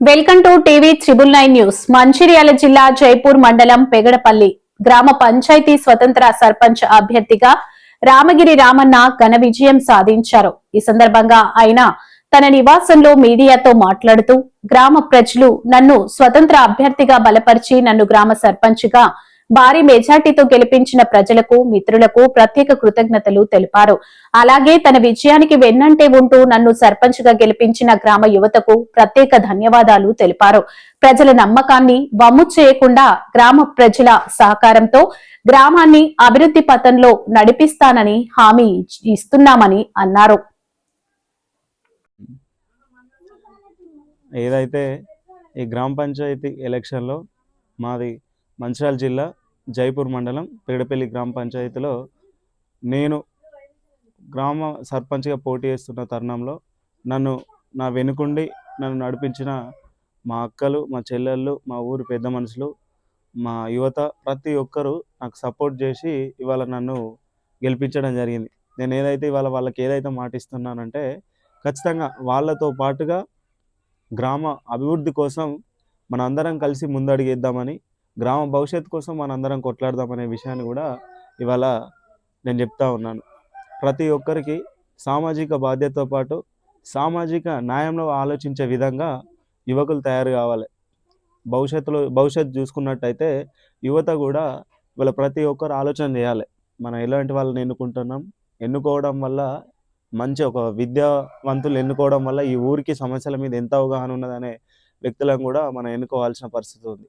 Welcome to TV triple nine news. Mancherial జిల్లా జైపూర్ మండలం పెగడపల్లి గ్రామ పంచాయతీ స్వతంత్ర సర్పంచ్ అభ్యర్థిగా రామగిరి రామన్న ఘన విజయం సాధించారు. ఈ సందర్భంగా ఆయన తన నివాసంలో మీడియాతో మాట్లాడుతూ గ్రామ ప్రజలు నన్ను స్వతంత్ర అభ్యర్థిగా బలపరిచి నన్ను గ్రామ సర్పంచ్గా భారీ మెజార్టీతో గెలిపించిన ప్రజలకు మిత్రులకు ప్రత్యేక కృతజ్ఞతలు తెలిపారు. అలాగే తన విజయానికి వెన్నంటే ఉంటూ నన్ను సర్పంచ్గా గెలిపించిన గ్రామ యువతకు ప్రత్యేక ధన్యవాదాలు తెలిపారు. ప్రజల నమ్మకాన్ని వమ్ము చేయకుండా గ్రామ ప్రజల సహకారంతో గ్రామాన్ని అభివృద్ధి పథంలో నడిపిస్తానని హామీ ఇస్తున్నామని అన్నారు. ఏదైతే ఈ గ్రామ పంచాయతీ ఎలక్షన్లో మాది మంచిర్యాల జిల్లా జైపూర్ మండలం పెగడపల్లి గ్రామ పంచాయతీలో నేను గ్రామ సర్పంచ్గా పోటీ చేస్తున్న తరుణంలో నన్ను నా వెనుకుండి నన్ను నడిపించిన మా అక్కలు మా చెల్లెళ్ళు మా ఊరి పెద్ద మనుషులు మా యువత ప్రతి ఒక్కరూ నాకు సపోర్ట్ చేసి ఇవాళ నన్ను గెలిపించడం జరిగింది. నేను ఏదైతే ఇవాళ వాళ్ళకి ఏదైతే మాటిస్తున్నానంటే ఖచ్చితంగా వాళ్ళతో పాటుగా గ్రామ అభివృద్ధి కోసం మన అందరం కలిసి ముందడుగేద్దామని గ్రామ భవిష్యత్తు కోసం మనందరం అందరం కొట్లాడదామనే విషయాన్ని కూడా ఇవాళ నేను చెప్తా ఉన్నాను. ప్రతి ఒక్కరికి సామాజిక బాధ్యతతో పాటు సామాజిక న్యాయంలో ఆలోచించే విధంగా యువకులు తయారు కావాలి. భవిష్యత్తులో భవిష్యత్తు చూసుకున్నట్టయితే యువత కూడా ఇవాళ ప్రతి ఒక్కరు ఆలోచన చేయాలి. మనం ఎలాంటి వాళ్ళని ఎన్నుకుంటున్నాం? ఎన్నుకోవడం వల్ల మంచి ఒక విద్యావంతులు ఎన్నుకోవడం వల్ల ఈ ఊరికి సమస్యల మీద ఎంత అవగాహన ఉన్నదనే వ్యక్తులను కూడా మనం ఎన్నుకోవాల్సిన పరిస్థితి ఉంది.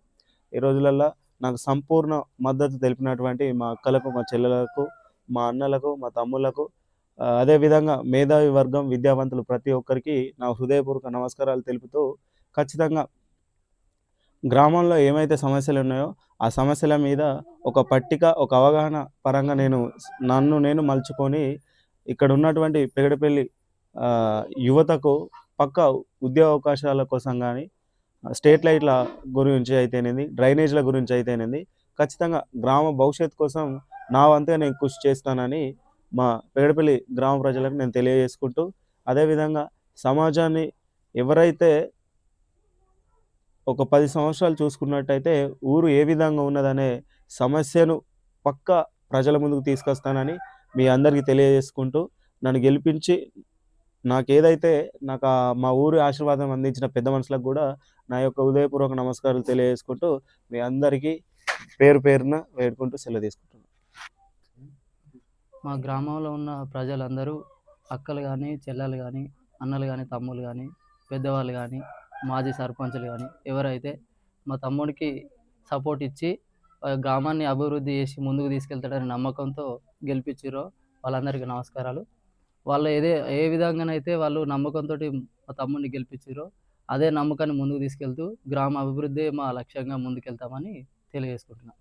ఈ రోజులలో నాకు సంపూర్ణ మద్దతు తెలిపినటువంటి మా అక్కలకు మా చెల్లెలకు మా అన్నలకు మా తమ్ముళ్ళకు అదేవిధంగా మేధావి వర్గం విద్యావంతులు ప్రతి ఒక్కరికి నా హృదయపూర్వక నమస్కారాలు తెలుపుతూ ఖచ్చితంగా గ్రామంలో ఏమైతే సమస్యలు ఉన్నాయో ఆ సమస్యల మీద ఒక పట్టిక ఒక అవగాహన పరంగా నేను నన్ను నేను మలుచుకొని ఇక్కడ ఉన్నటువంటి పెగడపల్లి యువతకు పక్క ఉద్యోగ అవకాశాల కోసం కానీ స్టేట్ లైట్ల గురించి అయితేనేది డ్రైనేజ్ల గురించి అయితేనేది ఖచ్చితంగా గ్రామ భవిష్యత్తు కోసం నా వంతుగా నేను కృషి చేస్తానని మా పేడపల్లి గ్రామ ప్రజలకు నేను తెలియజేసుకుంటూ అదేవిధంగా సమాజాన్ని ఎవరైతే ఒక పది సంవత్సరాలు చూసుకున్నట్టయితే ఊరు ఏ విధంగా ఉన్నదనే సమస్యను పక్క ప్రజల ముందుకు తీసుకొస్తానని మీ అందరికీ తెలియజేసుకుంటూ నన్ను గెలిపించి నాకు ఏదైతే నాకు ఆ మా ఊరి ఆశీర్వాదం అందించిన పెద్ద మనుషులకు కూడా నా యొక్క ఉదయపూర్వక నమస్కారాలు తెలియజేసుకుంటూ మీ అందరికీ పేరు పేరున వేడుకుంటూ సెలవు తీసుకుంటున్నాను మా గ్రామంలో ఉన్న ప్రజలందరూ అక్కలు కానీ చెల్లెలు కానీ అన్నలు కానీ తమ్ముళ్ళు కానీ పెద్దవాళ్ళు కానీ మాజీ సర్పంచులు కానీ ఎవరైతే మా తమ్ముడికి సపోర్ట్ ఇచ్చి గ్రామాన్ని అభివృద్ధి చేసి ముందుకు తీసుకెళ్తాడనే నమ్మకంతో గెలిపించారో వాళ్ళందరికీ నమస్కారాలు. వాళ్ళు ఏదే ఏ విధంగానైతే వాళ్ళు నమ్మకంతో మా తమ్ముడిని గెలిపించారో అదే నమ్మకాన్ని ముందుకు తీసుకెళ్తూ గ్రామ అభివృద్ధి మా లక్ష్యంగా ముందుకెళ్తామని తెలియజేసుకుంటున్నాం.